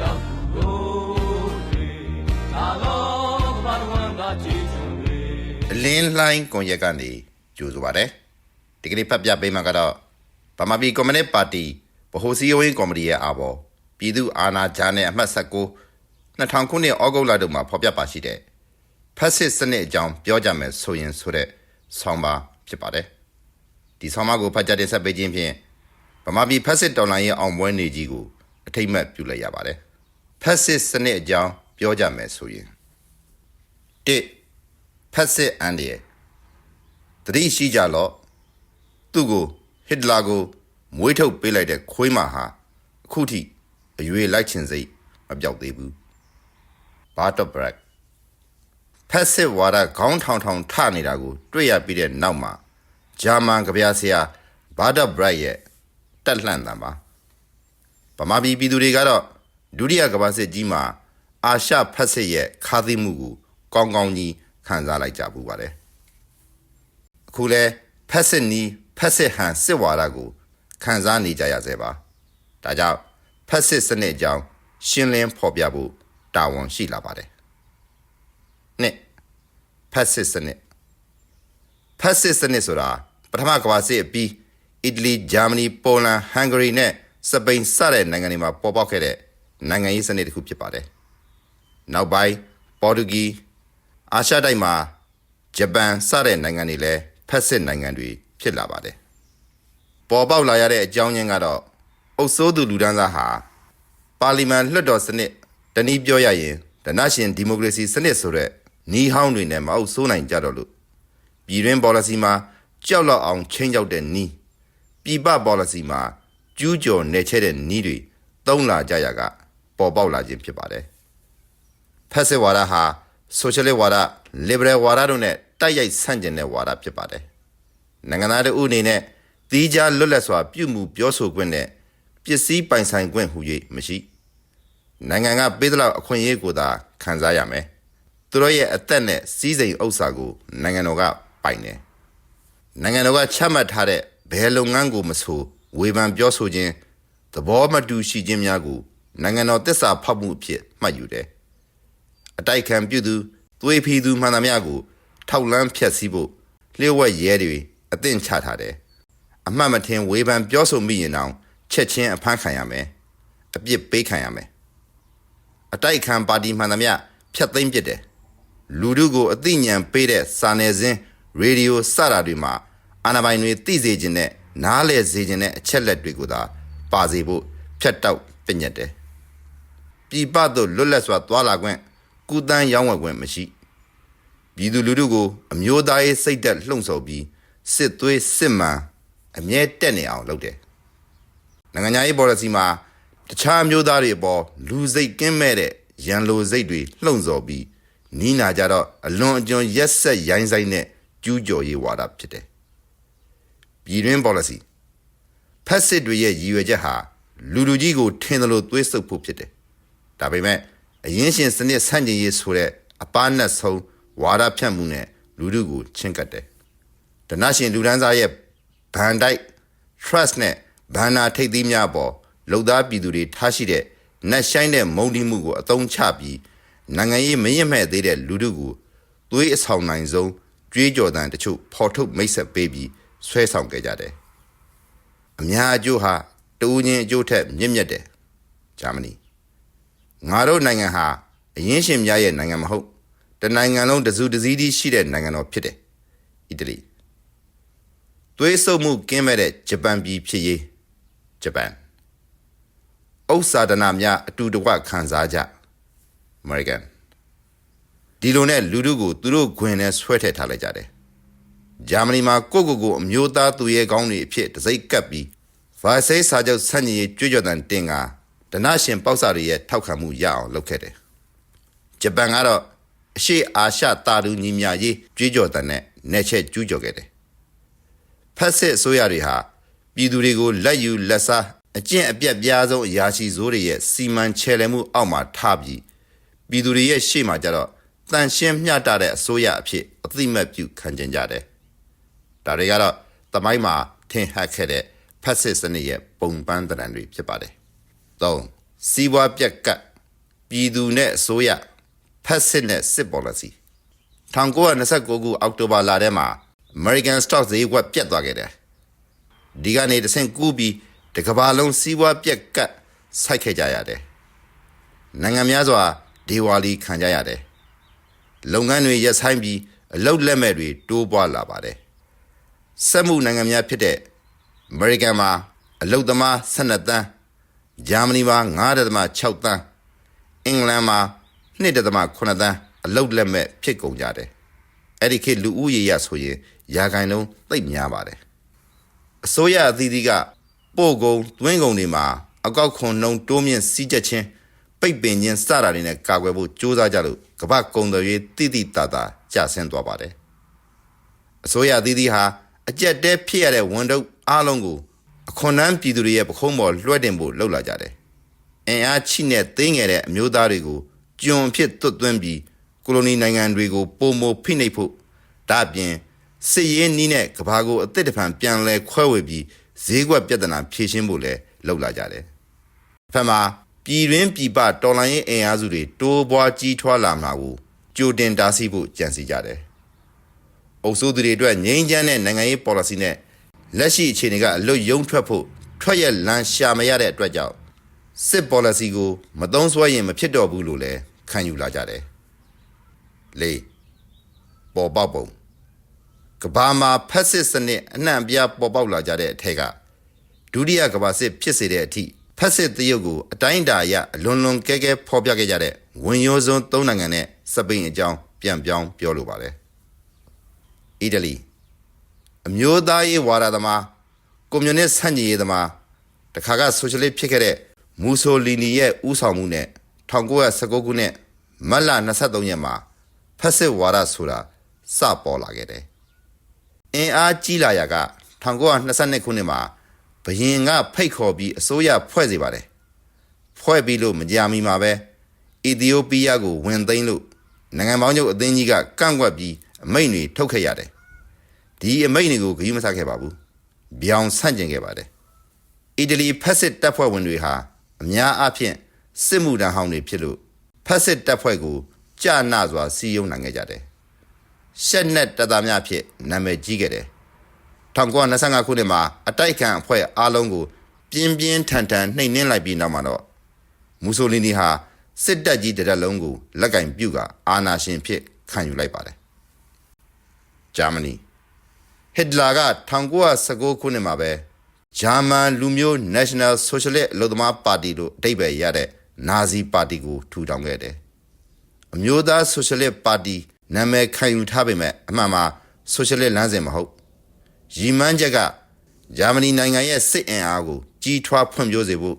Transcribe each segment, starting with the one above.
ရောက်လို့တွေဒါတော့ဘာလို့ဝမ်းသာချီချွန်တွေအလင်းလှိုင်းကွန်ရက်ကနေကြိုဆိုပါတယ်ဒီကနေ့ဖတ်ပြပေးမှာကတော့ဗမာပြည်ကွန်မြူနစ်ပါတီဗဟိုစည်းရုံးရေးကော်မတီရဲ့အာဘော်ပြည်သူ့အာဏာကြားနဲ့အမှတ်19 2000ခုနှစ်ဩဂုတ်လတုန်းမှာဖော်ပြပါရှိတဲ့ဖက်စစ်စနစ်အကြောင်းပြောကြမယ်ဆိုရင်ဆိုတဲ့ဆောင်းပါဖြစ်ပါတယ်ဒီဆောင်းပါကိုဖတ်ကြတဲ့ဆက်ပေးခြင်းဖြင့်ဗမာပြည်ဖက်စစ်တော်လှန်ရေးအောင်ပွဲနေကြီးကို အထိမ့်မှတ်ပြုလိုက်ရပါတယ်ဖက်စစ်စနစ်အကြောင်းပြောကြမယ်ဆိုရင်1ဖက်စစ်အန်ဒီရဲ့တတိရှိကြလော့သူ့ကိုဟစ်တလာကိုမွေးထုတ်ပေးလိုက်တဲ့ခွေးမဟာအခုထိအရွေလိုက်ချင်စိတ်မပြောက်သေးဘူးဘာတော့ဘရက်ဖက်စစ်ဝါဒခေါင်းထောင်ထောင်ထနေတာကို တွေ့ရပြီးတဲ့နောက်မှာဂျာမန်ကဗျာဆရာဘာတော့ဘရက်ရဲ့တက်လှန့်တံပါ ဗမာပြည်ပြည်သူတွေကတော့ဒုတိယကမ္ဘာစစ်ကြီးမှာအာရှဖက်စစ်ရဲ့ခါးသီးမှုကိုကောင်းကောင်းကြီးခံစားလိုက်ကြဘူးပါတယ်အခုလဲဖက်စစ်နီးဖက်စစ်ဟန်စစ်ဝါဒကိုခံစားနေကြရစေပါဒါကြောင့်ဖက်စစ်စနစ်အကြောင်းရှင်းလင်းဖော်ပြဖို့တာဝန်ရှိလာပါတယ်နှစ်ဖက်စစ်စနစ်ဖက်စစ်စနစ်ဆိုတာပထမကမ္ဘာစစ်အပြီးအီတလီဂျာမနီပိုလန်ဟန်ဂရီနဲ့ စပိန်စတဲ့နိုင်ငံတွေမှာပေါ်ပေါက်ခဲ့တဲ့နိုင်ငံရေးစနစ်တစ်ခုဖြစ်ပါတယ်နောက်ပိုင်းပေါ်တူဂီအာရှတိုက်မှာဂျပန်စတဲ့နိုင်ငံတွေလည်းဖက်စစ်နိုင်ငံတွေဖြစ်လာပါတယ်ပေါ်ပေါက်လာရတဲ့အကြောင်းရင်းကတော့အုပ်စိုးသူလူဒန်းစားဟာပါလီမန်လွှတ်တော်စနစ်တနည်းပြောရရင်ဒနရှင်ဒီမိုကရေစီစနစ်ဆိုတဲ့နီးဟောင်းတွေနဲ့မအုပ်စိုးနိုင်ကြတော့လို့ပြည်တွင်း policy မှာကြောက်လောက်အောင်ချင်းကြောက်တဲ့နီးပြည်ပ policy မှာ ကျူးကျော်နေချဲတဲ့နီးတွေတုံးလာကြရကပေါ်ပေါက်လာခြင်းဖြစ်ပါတယ်ဖက်စစ်ဝါဒဟာ socialist ဝါဒ liberal ဝါဒတို့နဲ့တိုက်ရိုက်ဆန့်ကျင်တဲ့ဝါဒဖြစ်ပါတယ်နိုင်ငံသားတို့အနေနဲ့သီးခြားလွတ်လပ်စွာပြုမှုပြောဆိုခွင့်နဲ့ပစ္စည်းပိုင်ဆိုင်ခွင့်ဟူ၍မရှိနိုင်ငံကပေးသလောက်အခွင့်အရေးကိုသာခံစားရမယ်သူတို့ရဲ့အသက်နဲ့စီးစိမ်ဥစ္စာကိုနိုင်ငံတော်ကပိုင်တယ်နိုင်ငံတော်ကချမှတ်ထားတဲ့ဘယ်လုပ်ငန်းကိုမဆို ဝေဖန်ပြောဆိုခြင်းသဘောမတူရှိခြင်းများကိုနိုင်ငံတော်တစ္ဆာဖောက်မှုအဖြစ်မှတ်ယူတယ်အတိုက်ခံပြုသူသွေးဖီသူမှန်သမျှကို ထောက်လန်းဖျက်ဆီးဖို့လျှို့ဝှက်ရဲတွေအသင့်ချထားတယ်အမှတ်မထင်ဝေဖန်ပြောဆိုမိရင်တောင်ချက်ချင်းအဖမ်းခံရမယ်အပြစ်ပေးခံရမယ်အတိုက်ခံပါတီမှန်သမျှဖျက်သိမ်းပစ်တယ်လူတို့ကိုအသိဉာဏ်ပေးတဲ့စာနယ်ဇင်းရေဒီယိုစတာတွေမှာအာဏာပိုင်တွေသိစေခြင်းနဲ့ နားလည်စေခြင်းနဲ့အချက်လက်တွေကိုသာပါစေဖို့ဖြတ်တောက်ပညတ်တယ်ပြည်ပသို့လွတ်လပ်စွာသွာလာခွင့်ကုသန်းရောင်းဝယ်ခွင့်မရှိပြည်သူလူထုကိုအမျိုးသားရေးစိတ်သက်လှုံ့ဆော်ပြီးစစ်သွေးစစ်မှန်အမြဲတက်နေအောင်လုပ်တယ်နိုင်ငံရေး policy မှာတခြားမျိုးသားတွေအပေါ်လူစိတ်ကင်းမဲ့တဲ့ရန်လိုစိတ်တွေလှုံ့ဆော်ပြီးနီးနာကြတော့အလွန်အကျွံရက်ဆက်ရိုင်းဆိုင်တဲ့ကျူးကျော်ရေးဝါဒဖြစ်တယ် ပြည်တွင်း policy ဖက်စစ်တွေရဲ့ရည်ရွယ်ချက်ဟာလူလူကြီးကိုထင်သလိုသွေးဆုပ်ဖို့ဖြစ်တယ်ဒါပေမဲ့အရင်ရှင်စနစ်ဆန့်ကျင်ရေးဆိုတဲ့အပန်းနဲ့ဆုံးဝါဒဖြန့်မှုနဲ့လူလူကိုချင်းကပ်တယ်ဒနရှင်လူဒန်းစားရဲ့ဘန်တိုက် trust နဲ့ဘန်နာထိပ်သီးများပေါ်လုံသားပြည်သူတွေထားရှိတဲ့နတ်ဆိုင်တဲ့မုံတီးမှုကိုအသုံးချပြီးနိုင်ငံရေးမရင်မဲ့သေးတဲ့လူတို့ကိုသွေးအဆောင်နိုင်ဆုံးကြွေးကြော်တန်တချို့ဖော်ထုတ်မိတ်ဆက်ပေးပြီး ဆွဲဆောင်ခဲ့ကြတယ်အများအကျိုးဟာတူချင်းအကျိုးထက်မြင့်မြတ်တယ်ဂျာမနီငါတို့နိုင်ငံဟာအရင်ရှင်များရဲ့နိုင်ငံမဟုတ်တနိုင်ငံလုံးတစုတစည်းတည်းရှိတဲ့နိုင်ငံတော်ဖြစ်တယ်အီတလီသွေးဆုပ်မှုကင်းမဲ့တဲ့ဂျပန်ပြည်ဖြစ်ရေးဂျပန်ဥစ္စာဒနာများအတူတကွခံစားကြအမေရိကန်ဒီလိုနဲ့လူတို့ကိုသူတို့ခွင်နဲ့ဆွဲထည့်ထားလိုက်ကြတယ် ဂျာမနီမှာကိုကိုကိုအမျိုးသားသူရဲကောင်းတွေအဖြစ်တစိုက်ကပ်ပြီးဗာဆေးစာချုပ်ဆန့်ကျင်ရေးကြွေးကြော်တန်တင်ကဒနရှင်ပေါက်စာတွေရဲ့ထောက်ခံမှုရအောင်လုပ်ခဲ့တယ်ဂျပန်ကတော့အရှိအာရှတာတူညီမြရေးကြွေးကြော်တန်နဲ့နေချက်ကျူးကျော်ခဲ့တယ်ဖက်စစ်အစိုးရတွေဟာပြည်သူတွေကိုလက်ယူလက်စားအကျင့်အပြတ်ပြားဆုံးအရာရှိဇိုးတွေရဲ့စီမံချယ်လှယ်မှုအောက်မှာထားပြီးပြည်သူတွေရဲ့ရှေ့မှာကြတော့တန်ရှင်းမျှတတဲ့အစိုးရအဖြစ်အသိမဲ့ပြုခံကျင်ကြတယ်။ ဒါတွေကတော့သမိုင်းမှာထင်ဟပ်ခဲ့တဲ့ဖက်စစ်စနစ်ရဲ့ပုံပန်းတရံတွေဖြစ်ပါတယ်။၃စီးပွားပြက်ကတ်ပြည်သူနဲ့အစိုးရဖက်စစ်နဲ့စစ် policy 1929ခုအောက်တိုဘာလထဲမှာ American Stock ဈေးကွက်ပြတ်သွားခဲ့တယ်ဒီကနေတဆင့်ကူးပြီးတကဘာလုံးစီးပွားပြက်ကတ်ဆိုက်ခဲ့ကြရတယ်နိုင်ငံများစွာဒေဝါလီခံကြရတယ်လုပ်ငန်းတွေရပ်ဆိုင်းပြီးအလုတ်လက်မဲ့တွေတိုးပွားလာပါတယ် စက်မှုနိုင်ငံများဖြစ်တဲ့အမေရိကန်မှာအလုတ်သမား12တန်းဂျာမနီမှာ9.6တန်းအင်္ဂလန်မှာ2.8တန်းအလုတ်လက်မဲ့ဖြစ်ကုန်ကြတယ်အဲ့ဒီခေတ်လူဦးရေရဆိုရင်ရာခိုင်နှုန်းသိပ်များပါတယ်အစိုးရအသီးသီးကပို့ကုန်သွင်းကုန်တွေမှာအကောက်ခွန်နှုန်းတိုးမြင့်စီးကျက်ခြင်းပိတ်ပင်ခြင်းစတာတွေနဲ့ကာကွယ်ဖို့စ조사ကြလို့ကမ္ဘာကုန်သွယ်ရေးတိတိတသာကျဆင်းသွားပါတယ်အစိုးရအသီးသီးဟာ အကြက်တဲဖြစ်ရတဲ့ဝန်တုပ်အားလုံးကိုအခွန်နှမ်းပြည်သူတွေရဲ့ပခုံးပေါ်လွှဲတင်ဖို့လှုပ်လာကြတယ်။အင်အားချိနဲ့သိငယ်တဲ့အမျိုးသားတွေကိုကျွန်အဖြစ်သွတ်သွင်းပြီးကိုလိုနီနိုင်ငံတွေကိုပုံမဖိနှိပ်ဖို့ဒါ့အပြင်စစ်ရေးနည်းနဲ့ကဘာကိုအသစ်တစ်ဖန်ပြန်လဲခွဲဝေပြီးဈေးကွက်ပြဿနာဖြေရှင်းဖို့လည်းလှုပ်လာကြတယ်။ဖက်မှာပြည်တွင်းပြည်ပတော်လှန်ရေးအင်အားစုတွေတိုးပွားကြီးထွားလာမှာကိုကြိုတင်တားဆီးဖို့ကြံစီကြတယ်။ အုပ်စိုးသူတွေအတွက်ငြိမ်းချမ်းတဲ့နိုင်ငံရေး policy နဲ့လက်ရှိအခြေအနေကအလွတ်ယုံထွက်ဖို့ထွက်ရလန်းရှာမရတဲ့အတွက်ကြောင့်စစ် policy ကိုမသုံးစွဲရင်မဖြစ်တော့ဘူးလို့လည်းခံယူလာကြတယ်။လေးပေါ်ပေါက်ပုံကဘာမှာဖက်စစ်စနစ်အနှံ့အပြားပေါ်ပေါက်လာကြတဲ့အထက်ကဒုတိယကဘာစစ်ဖြစ်စေတဲ့အထိဖက်စစ်တရုတ်ကိုအတိုင်းအတာအရအလွန်လွန်ကဲကဲဖော်ပြခဲ့ကြတဲ့ဝင်ရိုးစွန်းသုံးနိုင်ငံနဲ့စပိန်အကြောင်းပြန်ပြောင်းပြောလိုပါတယ်။ အီတလီအမျိုးသားရေးဝါဒသမားကွန်မြူနစ်ဆန့်ကျင်ရေးသမားတခါကဆိုရှယ်လစ်ဖြစ်ခဲ့တဲ့မူဆိုလီနီရဲ့ဥဆောင်မှုနဲ့1919ခုနှစ်မတ်လ23ရက်မှာဖက်စစ်ဝါဒဆိုတာစပေါ်လာခဲ့တယ်။အင်အားကြီးလာရာက1922ခုနှစ်မှာဘရင်ကဖိတ်ခေါ်ပြီးအစိုးရဖွဲ့စီပါတယ်။ဖွဲ့ပြီးလို့မကြာမီမှာပဲအီသီယိုးပီးယားကိုဝင်သိမ်းလို့နိုင်ငံပေါင်းချုပ်အသင်းကြီးကကန့်ကွက်ပြီး အမိန့်တွေထုတ်ခဲ့ရတယ်။ဒီအမိန့်တွေကိုဂရုမစိုက်ခဲ့ပါဘူး။ပြောင်ဆန့်ကျင်ခဲ့ပါတယ်။အီတလီဖက်စစ်တပ်ဖွဲ့ဝင်တွေဟာအများအားဖြင့်စစ်မှုထမ်းဟောင်းတွေဖြစ်လို့ဖက်စစ်တပ်ဖွဲ့ကိုကြာနာစွာစီယုံနိုင်ခဲ့ကြတယ်။ရှက်နဲ့တပ်သားများဖြင့်နာမည်ကြီးခဲ့တယ်။1925ခုနှစ်မှာအတိုက်ခံအဖွဲ့အားလုံးကိုပြင်းပြင်းထန်ထန်နှိမ်နင်းလိုက်ပြီးနောက်မှာတော့မူဆိုလီနီဟာစစ်တပ်ကြီးတစ်တပ်လုံးကိုလက်ကင်ပြုတ်ကအာဏာရှင်ဖြစ်ခံယူလိုက်ပါတယ်။ ဂျာမနီဟစ်တလာက1919ခုနှစ်မှာပဲဂျာမန်လူမျိုး National Socialist အလုပ်သမားပါတီလို့အဓိပ္ပာယ်ရတဲ့နာဇီပါတီကိုထူထောင်ခဲ့တယ်။အမျိုးသားဆိုရှယ်လစ်ပါတီနာမည်ခံယူထားပေမဲ့အမှန်မှာဆိုရှယ်လစ်လမ်းစဉ်မဟုတ်။ရည်မှန်းချက်ကဂျာမနီနိုင်ငံရဲ့စစ်အင်အားကိုကြီးထွားဖွံ့ဖြိုးစေဖို့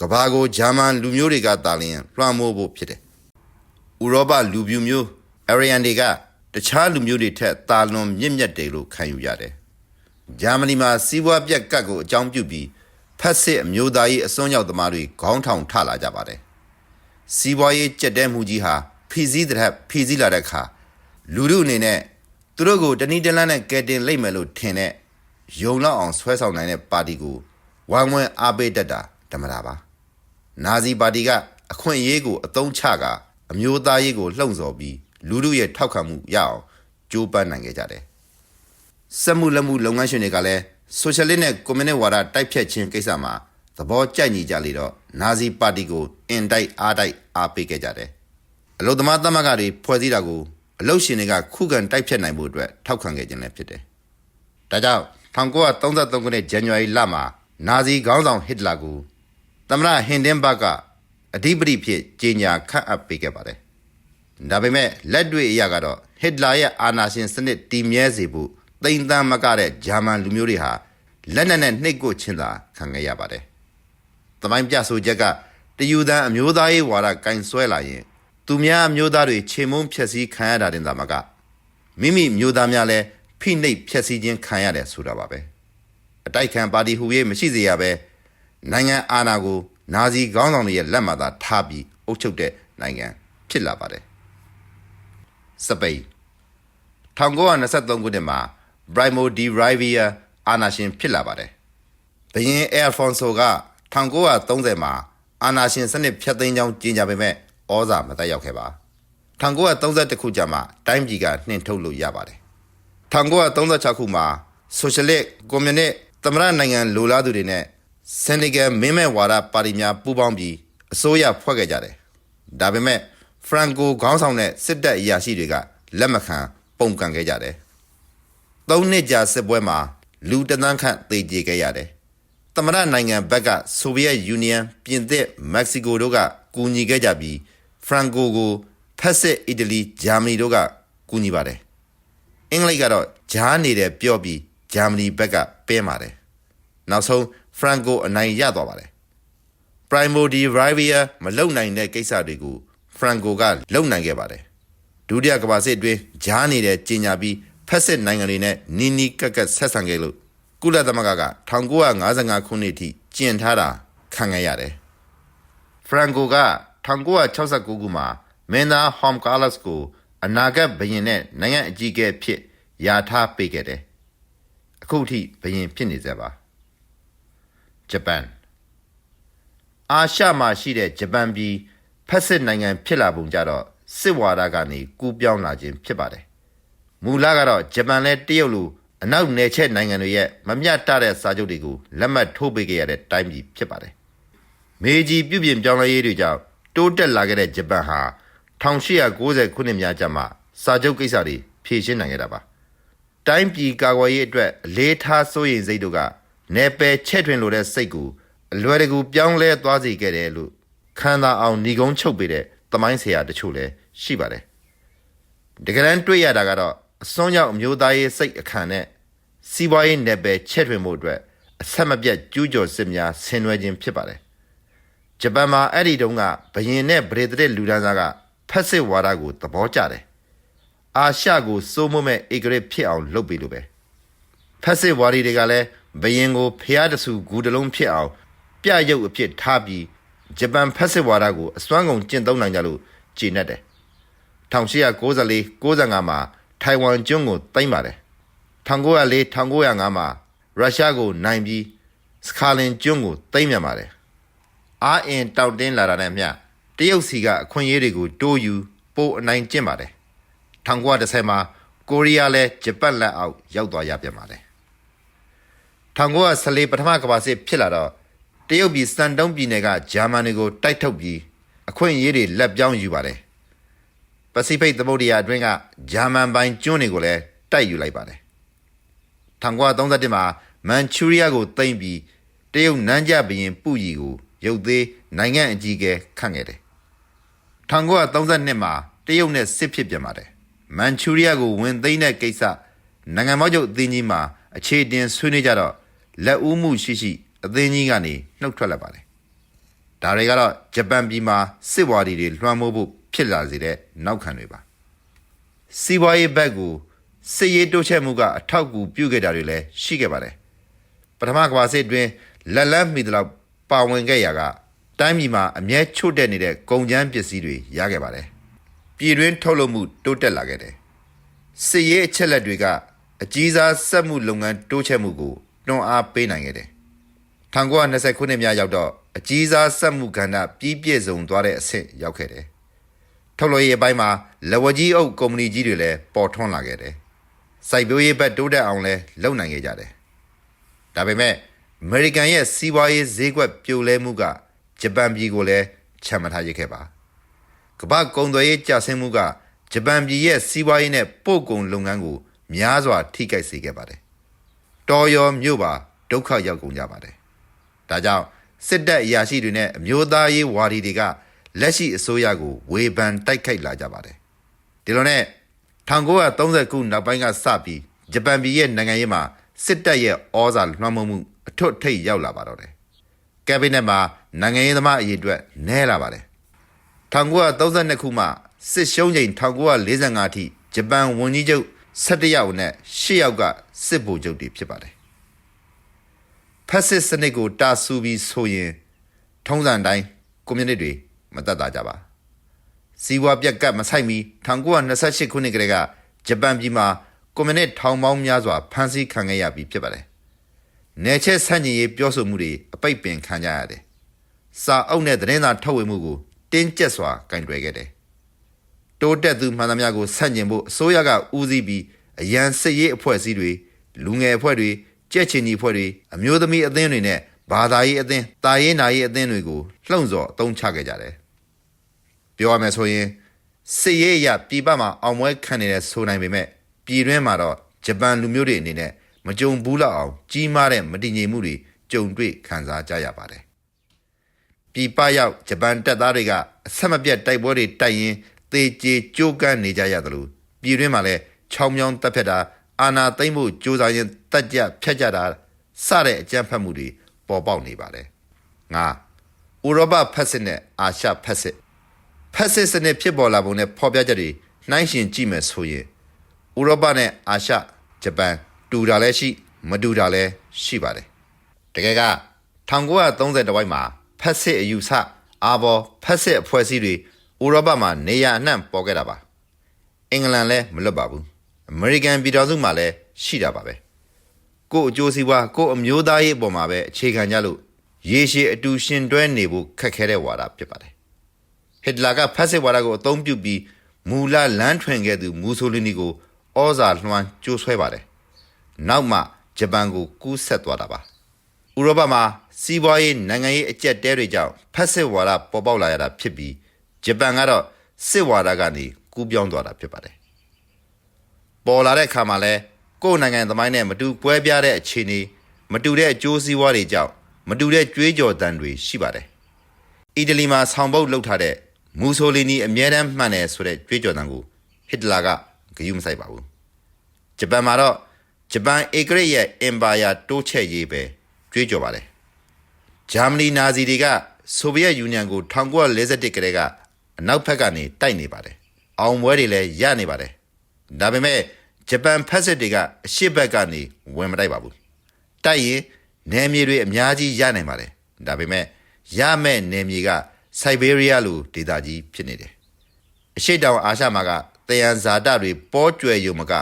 ကမ္ဘာကိုဂျာမန်လူမျိုးတွေကတာလျင်လွှမ်းမိုးဖို့ဖြစ်တယ်။ဥရောပလူပြူမျိုးအရီယန်တွေက တခြားလူမျိုးတွေထက်တာလွန်မြင့်မြတ်တယ်လို့ခံယူရတယ်။ဂျာမနီမှာစီးပွားပြက်ကတ်ကိုအကြောင်းပြုပြီးဖက်စစ်အမျိုးသားရေးအစွန်းရောက်သမားတွေခေါင်းထောင်ထလာကြပါတယ်။စီးပွားရေးကြက်တဲမှုကြီးဟာဖီစည်းတဲ့ထက်ဖီစည်းလာတဲ့အခါလူတို့အနေနဲ့သူတို့ကိုတနည်းတလန်းနဲ့ကယ်တင်လိုက်မယ်လို့ထင်တဲ့ယုံလောက်အောင်ဆွဲဆောင်နိုင်တဲ့ပါတီကိုဝိုင်းဝန်းအားပေးတတ်တာဓမ္မတာပါ။နာဇီပါတီကအခွင့်အရေးကိုအသုံးချကအမျိုးသားရေးကိုလှုံ့ဆော်ပြီး လူတို့ရဲ့ထောက်ခံမှုရအောင်ကြိုးပမ်းနိုင်ခဲ့ကြတယ်။စက်မှုလက်မှုလုပ်ငန်းရှင်တွေကလည်းဆိုရှယ်လစ်နဲ့ကွန်မြူနစ်ဝါဒတိုက်ဖြတ်ခြင်းကိစ္စမှာသဘောကျညီကြလေတော့နာဇီပါတီကိုအင်တိုက်အားတိုက်အားပေးခဲ့ကြတယ်။အလုသမားသမဂ္ဂတွေဖွဲ့စည်းတာကိုအလုရှင်တွေကခုခံတိုက်ဖြတ်နိုင်မှုအတွက်ထောက်ခံခဲ့ခြင်းလည်းဖြစ်တယ်။ဒါကြောင့်1933ခုနှစ်ဇန်နဝါရီလမှာနာဇီခေါင်းဆောင်ဟစ်တလာကိုသမ္မတဟင်ဒင်ဘတ်ကအဓိပတိဖြစ်ကြီးညာခန့်အပ်ပေးခဲ့ပါတယ်။ ဒါပေမဲ့လက်တွေ့အရာကတော့ဟစ်တလာရဲ့အာဏာရှင်စနစ်တည်မြဲစေဖို့တိမ်တမ်းမကတဲ့ဂျာမန်လူမျိုးတွေဟာလက်နက်နဲ့နှိပ်ကွချင်းသာခံခဲ့ရပါတယ်။သမိုင်းပြဆိုချက်ကတယူသန်အမျိုးသားရေးဝါဒကင်ဆွဲလာရင် သူများအမျိုးသားတွေခြေမုံဖြက်စီးခံရတာတင်သာမကမိမိမျိုးသားများလည်းဖိနှိပ်ဖြက်စီးခြင်းခံရတယ်ဆိုတာပါပဲ။အတိုက်ခံပါတီဟူ၍မရှိစေရပဲနိုင်ငံအာဏာကိုနာဇီခေါင်းဆောင်တွေရဲ့လက်မှတ်သာထားပြီးအုပ်ချုပ်တဲ့နိုင်ငံဖြစ်လာပါတယ်။ စပိန်1923ခုနှစ်မှာ Primo de Rivera အာဏာရှင်ဖြစ်လာပါတယ်။ဘရင် Alfonso က1930မှာအာနာရှင်စနစ်ဖျက်သိမ်းကြောင်းကြေညာပေမဲ့ဩဇာမတက်ရောက်ခဲ့ပါ1932ခုကြာမှတိုင်းပြည်ကနှင်ထုတ်လို့ရပါတယ်1936ခုမှာဆိုရှယ်လစ်ကွန်မြူနစ်သမရနိုင်ငံလိုလားသူတွေနဲ့စင်နီဂယ်မင်းမဲ့ဝါဒပါတီများပူးပေါင်းပြီးအစိုးရဖွဲ့ခဲ့ကြတယ်ဒါပေမဲ့ ဖရန်ကိုခေါင်းဆောင်တဲ့စစ်တပ်အရာရှိတွေကလက်မခံပုံကန်ခဲ့ကြတယ်သုံးနှစ်ကြာစစ်ပွဲမှာလူတသန်းခန့်သေကြေခဲ့ရတယ်။သမရနိုင်ငံဘက်ကဆိုဗီယက်ယူနီယံပြင်သစ်မက္ကဆီကိုတို့ကကူညီခဲ့ကြပြီးဖရန်ကိုကိုဖက်စစ်အီတလီဂျာမနီတို့ကကူညီပါတယ်။အင်္ဂလိပ်ကတော့ဂျားနေတယ်ပြောပြီးဂျာမနီဘက်ကပဲပါတယ်။နောက်ဆုံးဖရန်ကိုအနိုင်ရသွားပါတယ်။ Primo di Rivera မလုံနိုင်တဲ့ကိစ္စတွေကို ဖရန်ကိုကလုံနိုင်ခဲ့ပါတယ်။ဒုတိယကမ္ဘာစစ်အတွင်းဂျားနေတဲ့ကြီးညာပြီးဖက်စစ်နိုင်ငံတွေနဲ့နီးနီးကပ်ကပ်ဆက်ဆံခဲ့လို့ကုလသမဂ္ဂက1955ခုနှစ်ထိကျင့်ထားတာခံခဲ့ရတယ်။ဖရန်ကိုက1969ခုမှာမင်းသားဟွမ်ကာလတ်စ်ကိုအနာဂတ်ဘရင်နဲ့နိုင်ငံအကြီးအကဲဖြစ်ယာထားပေးခဲ့တယ်။အခုထိဘရင်ဖြစ်နေစေပါ။ဂျပန်အာရှမှာရှိတဲ့ဂျပန်ပြည် ဖက်စစ်နိုင်ငံဖြစ်လာပုံကြတော့စစ်ဝါဒကနေကူးပြောင်းလာခြင်းဖြစ်ပါတယ်။မူလကတော့ဂျပန်နဲ့တရုတ်လိုအနောက်နယ်ချက်နိုင်ငံတွေရဲ့မမျှတတဲ့စာချုပ်တွေကိုလက်မှတ်ထိုးပေးခဲ့ရတဲ့တိုင်းပြည်ဖြစ်ပါတယ်။မေဂျီပြုပြင်ပြောင်းလဲရေးတွေကြောင့်တိုးတက်လာခဲ့တဲ့ဂျပန်ဟာ1890ခုနှစ်များကြာမှစာချုပ်ကိစ္စတွေဖြေရှင်းနိုင်ခဲ့တာပါ။တိုင်းပြည်ကာကွယ်ရေးအတွက်အလေးထားစိုးရိမ်စိတ်တို့ကနယ်ပယ်ချဲ့ထွင်လိုတဲ့စိတ်ကိုအလွယ်တကူပြောင်းလဲသွားစေခဲ့တယ်လို့ ခံသာအောင်ညီကုန်းချုပ်ပေးတဲ့သမိုင်းဆရာတချို့လည်းရှိပါတယ်။တကယ်တမ်းတွေ့ရတာကတော့အစွန်းရောက်အမျိုးသားရေးစိတ်အခါနဲ့စီးပွားရေးနယ်ပယ်ချဲ့ထွင်မှုအတွက်အဆက်မပြတ်ကျူးကျော်စစ်များဆင်နွှဲခြင်းဖြစ်ပါတယ်။ဂျပန်မှာအဲ့ဒီတုန်းကဘရင်နဲ့ဗရေတရက်လူဒန်းစားကဖက်စစ်ဝါဒကိုသဘောကျတယ်။အာရှကိုစိုးမိုးမဲ့ဧကရစ်ဖြစ်အောင်လုပ်ပေးလို့ပဲ။ဖက်စစ်ဝါဒီတွေကလည်းဘရင်ကိုဖျားတဆူဂူတလုံးဖြစ်အောင်ပြရုပ်အဖြစ်ထားပြီး ဂျပန်ဖက်စစ်ဝါဒကိုအစွမ်းကုန်ကျင့်သုံးနိုင်ကြလို့ကျေနပ်တယ်။1894 95မှာထိုင်ဝမ်ကျွန်းကိုသိမ်းပါတယ်1904 1905မှာရုရှားကိုနိုင်ပြီးစကာလင်ကျွန်းကိုသိမ်းမြန်ပါတယ်အာအင်တောက်တင်းလာတာနဲ့မျှတရုတ်စီကအခွင့်အရေးတွေကိုတိုးယူပိုအနိုင်ကျင့်ပါတယ်1910မှာကိုရီးယားလည်းဂျပန်လက်အောက်ရောက်သွားရပြန်ပါတယ်1914ပထမကမ္ဘာစစ်ဖြစ်လာတော့ တရုတ်ပြည်စတန်တုံးပြည်နယ်ကဂျာမန်တွေကိုတိုက်ထုတ်ပြီးအခွင့်အရေးတွေလက်ပြောင်းယူပါတယ်ပစိဖိတ်သမုဒ္ဒရာအတွင်းကဂျာမန်ပိုင်ကျွန်းတွေကိုလည်းတိုက်ယူလိုက်ပါတယ်1931မှာမန်ချူရီးယားကိုသိမ်းပြီးတရုတ်နန်းကြဘရင်ပုရီကိုရုပ်သေးနိုင်ငံအကြီးအကဲခန့်ခဲ့တယ်1932မှာတရုတ်နဲ့စစ်ဖြစ်ပြန်ပါတယ်မန်ချူရီးယားကိုဝင်သိမ်းတဲ့ကိစ္စနိုင်ငံမောက်ချုပ်အသင်းကြီးမှာအခြေတင်ဆွေးနွေးကြတော့လက်ဦးမှုရှိရှိအသင်းကြီးကနေ နှုတ်ထွက်လာပါတယ်ဒါတွေကတော့ဂျပန်ပြည်မှာစစ်ဝါဒီတွေလွှမ်းမိုးဖို့ဖြစ်လာစေတဲ့နောက်ခံတွေပါစီးပွားရေးဘက်ကိုစစ်ရေးတိုးချဲ့မှုကအထောက်အကူပြုခဲ့တာတွေလည်းရှိခဲ့ပါတယ်ပထမကမ္ဘာစစ်အတွင်းလက်လန်းမီတလောက်ပါဝင်ခဲ့ရာကတိုင်းပြည်မှာအမြဲချို့တက်နေတဲ့ကုန်ကျန်းပစ္စည်းတွေရခဲ့ပါတယ်ပြည်တွင်းထုတ်လုပ်မှုတိုးတက်လာခဲ့တယ်စစ်ရေးအချက်လက်တွေကအကြီးစားစက်မှုလုပ်ငန်းတိုးချဲ့မှုကိုတွန်းအားပေးနိုင်ခဲ့တယ် 1920ခုနှစ်များရောက်တော့အကြီးစားစက်မှုကဏ္ဍပြီးပြည့်စုံသွားတဲ့အဆင့်ရောက်ခဲ့တယ်ထုတ်လုပ်ရေးအပိုင်းမှာလက်ဝကြီးအုပ်ကုမ္ပဏီကြီးတွေလည်းပေါ်ထွန်းလာခဲ့တယ်။စိုက်ပျိုးရေးဘက်တိုးတက်အောင်လည်းလုပ်နိုင်ခဲ့ကြတယ်။ဒါပေမဲ့အမေရိကန်ရဲ့စီးပွားရေးဈေးကွက်ပြိုလဲမှုကဂျပန်ပြည်ကိုလည်းချမ်းမထားရခဲ့ပါ။ကမ္ဘာကုန်သွယ်ရေးကျဆင်းမှုကဂျပန်ပြည်ရဲ့စီးပွားရေးနဲ့ပို့ကုန်လုပ်ငန်းကိုများစွာထိခိုက်စေခဲ့ပါတယ်။တော်ရောမြို့ပါဒုက္ခရောက်ကုန်ကြပါတယ်။ ဒါကြောင့်စစ်တပ်အရာရှိတွေနဲ့အမျိုးသားရေးဝါဒီတွေကလက်ရှိအစိုးရကိုဝေဖန်တိုက်ခိုက်လာကြပါတယ်ဒီလိုနဲ့1930ခုနောက်ပိုင်းကစပြီးဂျပန်ပြည်ရဲ့နိုင်ငံရေးမှာစစ်တပ်ရဲ့ဩဇာလွှမ်းမိုးမှုအထွတ်ထိပ်ရောက်လာပါတော့တယ်ကက်ဘိနက်မှာနိုင်ငံရေးသမားအရေးအတွက်နဲလာပါတယ်1932ခုမှစစ်ရှုံးချိန်1945အထိဂျပန်ဝန်ကြီးချုပ်17ယောက်နဲ့10ယောက်ကစစ်ဗိုလ်ချုပ်တွေဖြစ်ပါတယ် ဖက်စစ်စနစ်ကိုတာဆူပြီးဆိုရင်ထုံးစံတိုင်းကွန်မြူနတီတွေမတတ်တာကြပါစီးပွားပြက်ကတ်မဆိုင်မီ1928ခုနှစ်ကတည်းကဂျပန်ပြည်မှာကွန်မြူနစ်ထောင်ပေါင်းများစွာဖမ်းဆီးခံခဲ့ရပြီးဖြစ်ပါတယ်။နယ်ချဲ့ဆန့်ကျင်ရေးပြောဆိုမှုတွေအပိတ်ပင်ခံကြရတယ်။စာအုပ်နဲ့သတင်းစာထုတ်ဝေမှုကိုတင်းကျပ်စွာကင်တွယ်ခဲ့တယ်။တိုးတက်သူမှန်သမျှကိုဆန့်ကျင်ဖို့အစိုးရကဦးစီးပြီးအရန်စစ်ရေးအဖွဲ့အစည်းတွေလူငယ်အဖွဲ့တွေ ကြက်ချင်ကြီးအဖွဲ့တွေအမျိုးသမီးအသင်းတွေနဲ့ဘာသာရေးအသင်းတာရေးနာရေးအသင်းတွေကိုလှုံ့ဆော်အသုံးချခဲ့ကြတယ်။ပြောရမယ်ဆိုရင်စစ်ရေးအရပြည်ပမှာအောင်ပွဲခံနေတဲ့ဆိုနိုင်ပေမဲ့ပြည်တွင်းမှာတော့ဂျပန်လူမျိုးတွေအနေနဲ့မကြုံဘူးလောက်အောင်ကြီးမားတဲ့မတည်ငြိမ်မှုတွေကြုံတွေ့ခံစားကြရပါတယ်။ပြည်ပရောက်ဂျပန်တပ်သားတွေကအဆက်မပြတ်တိုက်ပွဲတွေတိုက်ရင်သေကြေကြိုးကမ်းနေကြရသလိုပြည်တွင်းမှာလည်းချောင်းမြောင်းတပ်ဖြတ်တာအာနာသိမ့်ဖို့ကြိုးစားရင် တက်ကြဖြတ်ကြတာစတဲ့အကြမ်းဖက်မှုတွေပေါ်ပေါက်နေပါတယ်။ငါဥရောပဖက်စစ်နဲ့အာရှဖက်စစ်ဖက်စစ်စနစ်ဖြစ်ပေါ်လာပုံနဲ့ဖော်ပြချက်တွေနှိုင်းယှဉ်ကြည့်မယ်ဆိုရင်ဥရောပနဲ့အာရှဂျပန်တူတာလည်းရှိ မတူတာလည်းရှိပါတယ်တကယ်က1930တဝိုက်မှာဖက်စစ်အယူဆအာဘော်ဖက်စစ်အဖွဲ့အစည်းတွေဥရောပမှာနေရာအနှံ့ပေါ်ခဲ့တာပါအင်္ဂလန်လည်းမလွတ်ပါဘူးအမေရိကန်ပြည်တော်စုမှာလည်းရှိတာပါပဲ ကို့အကျိုးစီးပွားကို့အမျိုးသားရေးအပေါ်မှာပဲအခြေခံကြလို့ရေရှည်အတူရှင်တွဲနေဖို့ခက်ခဲတဲ့ဝါဒဖြစ်ပါတယ်ဟစ်တလာကဖက်စစ်ဝါဒကိုအသုံးပြုပြီးမူလလမ်းထွင်ခဲ့သူမူဆိုလီနီကိုဩဇာလွှမ်းကျိုးဆွဲပါတယ်နောက်မှဂျပန်ကိုကူးဆက်သွားတာပါဥရောပမှာစီးပွားရေးနိုင်ငံရေးအကျက်တဲတွေကြောင့်ဖက်စစ်ဝါဒပေါ်ပေါက်လာရတာဖြစ်ပြီးဂျပန်ကတော့စစ်ဝါဒကနေကူးပြောင်းသွားတာဖြစ်ပါတယ်ပေါ်လာတဲ့အခါမှာလဲ ကိုယ့်နိုင်ငံသမိုင်းနဲ့မတူကွဲပြားတဲ့အခြေအနေမတူတဲ့အကျိုးစီးပွားတွေကြောင့်မတူတဲ့ကြွေးကြော်တန်တွေရှိပါတယ်အီတလီမှာဆောင်ပုတ်လုပ်ထားတဲ့မူဆိုလီနီအမြဲတမ်းမှန်တယ်ဆိုတဲ့ကြွေးကြော်တန်ကိုဟစ်တလာကဂရုမစိုက်ပါဘူးဂျပန်မှာတော့ဂျပန်ဧကရာရဲ့အင်ပါယာတိုးချဲ့ရေးပဲကြွေးကြော်ပါတယ်ဂျာမနီနာဇီတွေကဆိုဗီယက်ယူနီယံကို1941ကတည်းကအနောက်ဘက်ကနေတိုက်နေပါတယ်အောင်ပွဲတွေလည်းရနေပါတယ်ဒါပေမဲ့ ဂျပန်ဖက်စစ်တွေကအရှေ့ဘက်ကနေဝင်မတိုက်ပါဘူးတိုက်ရင်နယ်မြေတွေအများကြီးရနိုင်ပါတယ်ဒါပေမဲ့ရမဲ့နယ်မြေကစိုက်ဘေးရီးယားလိုဒေသကြီးဖြစ်နေတယ်အရှေ့တောင်အာရှမှာကတယံဇာတတွေပေါ်ကျွယ်ယုံမက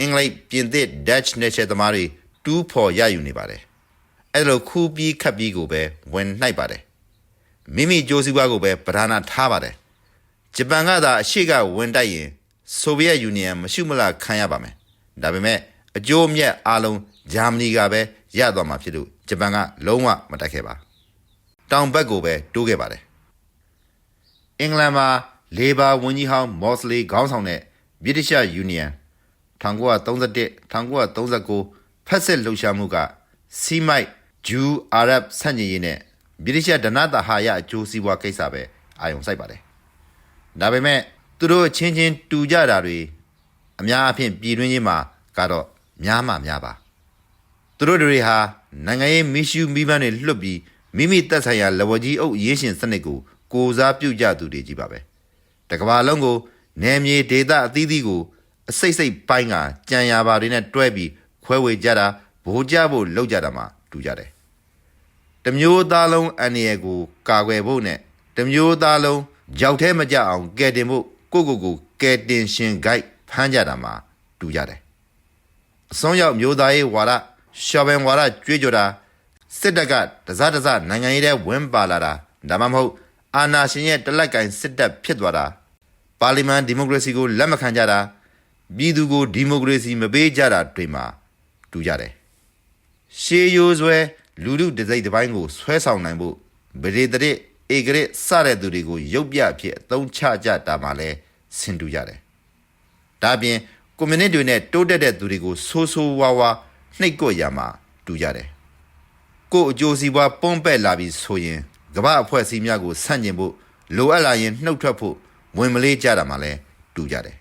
အင်္ဂလိပ်ပြင်သစ် Dutch နဲ့ချက်သမားတွေတူးဖော်ရယူနေပါတယ်အဲ့လိုခူးပြီးခတ်ပြီးကိုပဲဝင်နှိုက်ပါတယ်မိမိကြိုးစည်းပွားကိုပဲပဓာနာထားပါတယ်ဂျပန်ကသာအရှိကဝင်တိုက်ရင် ဆိုဗီယက်ယူနီယံမရှိမလားခံရပါမယ်ဒါပေမဲ့အကျိုးအမြတ်အားလုံးဂျာမနီကပဲရသွားမှာဖြစ်လို့ဂျပန်ကလုံးဝမတိုက်ခဲ့ပါတောင်ဘက်ကိုပဲတိုးခဲ့ပါတယ်အင်္ဂလန်မှာလေဘာဝန်ကြီးဟောင်းမော့စလီခေါင်းဆောင်တဲ့ဗြိတိရှယူနီယံ1931 1939ဖက်စစ်လှုပ်ရှားမှုကစီမိုက်ဂျူးအာရပ်ဆန့်ကျင်ရေးနဲ့ဗြိတိရှဒနတာဟာရအကျိုးစီးပွားကိစ္စပဲအာရုံစိုက်ပါတယ်ဒါပေမဲ့ သူတို့ချင်းချင်းတူကြတာတွေအများအဖြစ်ပြည်တွင်းချင်းမှာကတော့များမှများပါသူတို့တွေဟာနိုင်ငံရေးမီရှူမီးပန်းတွေလွတ်ပြီးမိမိတက်ဆိုင်ရာလဝကြီးအုပ်ရေးရှင်စနစ်ကိုကိုစားပြုကြသူတွေကြီးပါပဲတကဘာလုံးကိုနယ်မြေဒေသအသီးသီးကိုအစိတ်စိတ်ပိုင်းကကြံရပါတွေနဲ့တွဲပြီးခွဲဝေကြတာဗိုလ်ကြဖို့လောက်ကြတာမှတူကြတယ်တမျိုးသားလုံးအန္တရာယ်ကိုကာကွယ်ဖို့နဲ့တမျိုးသားလုံးကြောက်ထဲမကြအောင်ကယ်တင်ဖို့ ကိုကိုကိုကယ်တင်ရှင်ဂိုက်ဖမ်းကြတာမှတူကြတယ်အစွန်းရောက်မျိုးသားရေးဝါဒရှော့ဘန်ဝါဒကြွေးကြော်တာစစ်တပ်ကတစားတစားနိုင်ငံရေးထဲဝင်ပါလာတာဒါမှမဟုတ်အာဏာရှင်ရဲ့တလက်ကင်စစ်တပ်ဖြစ်သွားတာပါလီမန်ဒီမိုကရေစီကိုလက်မခံကြတာပြည်သူကိုဒီမိုကရေစီမပေးကြတာတွေမှာတူကြတယ်ရှေးရိုးဆွဲလူလူတစိမ့်တစ်ပိုင်းကိုဆွဲဆောင်နိုင်ဖို့ဗရေတရစ် ဧကရစ်စတဲ့သူတွေကိုရုပ်ပြအဖြစ်အသုံးချကြတာမှလည်းဆင်တူကြတယ်ဒါပြင်ကွန်မြူနစ်တွေနဲ့တိုးတက်တဲ့သူတွေကိုဆိုးဆိုးဝါးဝါနှိပ်ကွက်ရမှာတူကြတယ်ကို့အကျိုးစီးပွားပုံပက်လာပြီးဆိုရင်ကမ္ဘာအဖွဲ့အစည်းများကိုဆန့်ကျင်ဖို့လိုအပ်လာရင်နှုတ်ထွက်ဖို့ဝင်မလေးကြတာမှလည်းတူကြတယ်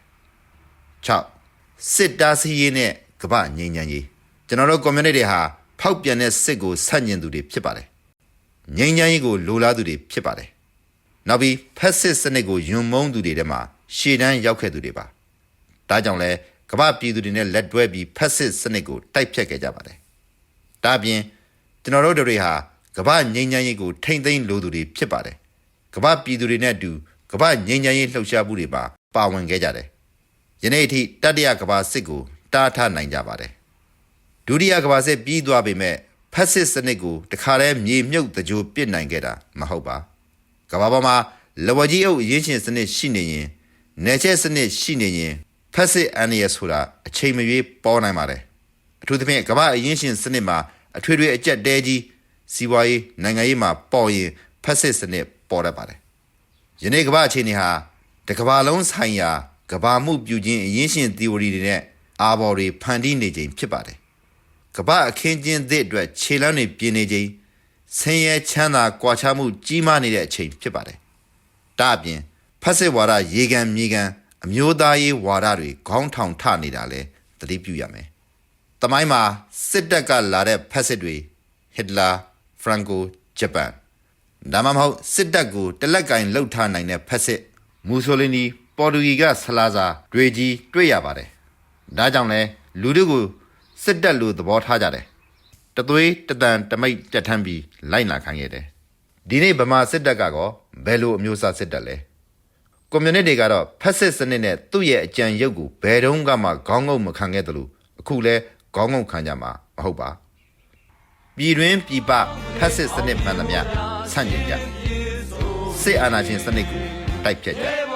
6စစ်တားစီရေးနဲ့ကမ္ဘာငြိမ်းချမ်းရေးကျွန်တော်တို့ community ဟာဖောက်ပြန်တဲ့စစ်ကိုဆန့်ကျင်သူတွေဖြစ်ပါတယ် ငြိမ်းချမ်းရေးကိုလိုလားသူတွေဖြစ်ပါတယ်နောက်ပြီးဖက်စစ်စနစ်ကိုယွံမုန်းသူတွေထဲမှာရှေ့တန်းရောက်ခဲ့သူတွေပါဒါကြောင့်လဲကမ္ဘာပြည်သူတွေနဲ့လက်တွဲပြီးဖက်စစ်စနစ်ကိုတိုက်ဖြတ်ခဲ့ကြပါတယ်ဒါပြင်ကျွန်တော်တို့တွေဟာကမ္ဘာငြိမ်းချမ်းရေးကိုထိမ့်သိမ်းလိုသူတွေဖြစ်ပါတယ်ကမ္ဘာပြည်သူတွေနဲ့အတူကမ္ဘာငြိမ်းချမ်းရေးလှုပ်ရှားမှုတွေမှာပါဝင်ခဲ့ကြတယ်ယနေ့အထိတတိယကမ္ဘာစစ်ကိုတားထားနိုင်ကြပါတယ်ဒုတိယကမ္ဘာစစ်ပြီးသွားပေမဲ့ ဖဖက်စစ်စနစ်ကိုတခါတည်းမြေမြုပ်တကြိုပစ်နိုင်ခဲ့တာမဟုတ်ပါကမ္ဘာပေါ်မှာလဝကြီးအုပ်အရင်းရှင်စနစ်ရှိနေရင်နယ်ချဲစနစ်ရှိနေရင်ဖက်စစ်အန်ရဆိုတာအချိန်မရွေးပေါ်နိုင်ပါတယ်အထူးသဖြင့်ကမ္ဘာအရင်းရှင်စနစ်မှာအထွေထွေအကျက်တဲကြီးစီးပွားရေးနိုင်ငံရေးမှာပေါ်ရင်ဖက်စစ်စနစ်ပေါ်တတ်ပါတယ်ယနေ့ကမ္ဘာအခြေအနေဟာတကမ္ဘာလုံးဆိုင်ရာကမ္ဘာမှုပြုခြင်းအရင်းရှင် theory တွေနဲ့အာဘော်တွေဖန်တီးနေခြင်းဖြစ်ပါတယ် ကမ္ဘာအခင်းကျင်းသည့်အတွက်ခြေလမ်းတွေပြင်းနေခြင်းဆင်းရဲချမ်းသာကွာခြားမှုကြီးမားနေတဲ့အချိန်ဖြစ်ပါတယ်။ဒါအပြင်ဖက်စစ်ဝါဒရေကန်မြေကန်အမျိုးသားရေးဝါဒတွေခေါင်းထောင်ထနေတာလဲသတိပြုရမယ်။တမိုင်းမှာစစ်တပ်ကလာတဲ့ဖက်စစ်တွေဟစ်တလာဖရန်ကိုဂျပန်ဒါမှမဟုတ်စစ်တပ်ကိုတလက်ကင်လှုပ်ထားနိုင်တဲ့ဖက်စစ်မူဆိုလီနီပေါ်တူဂီကဆလာဇာတွေကြီးတွေ့ရပါတယ်။ဒါကြောင့်လဲလူတို့ကို စစ်တပ်လိုသဘောထားကြတယ်။တသွေးတတန်တမိတ်တက်ထမ်းပြီးလိုက်လာခိုင်းရတယ်။ဒီနေ့ဗမာစစ်တပ်ကတော့ဘယ်လိုအမျိုးအစားစစ်တပ်လဲ။ကွန်မြူနစ်တွေကတော့ဖက်စစ်စနစ်နဲ့သူ့ရဲ့အကြံရုပ်ကိုဘယ်တော့မှခေါင်းငုံမခံခဲ့သလိုအခုလဲခေါင်းငုံခံကြမှာမဟုတ်ပါ။ပြည်တွင်းပြည်ပဖက်စစ်စနစ်မှန်သမျှဆန့်ကျင်ကြ။စစ်အာဏာရှင်စနစ်ကိုတိုက်ဖြတ်ကြ။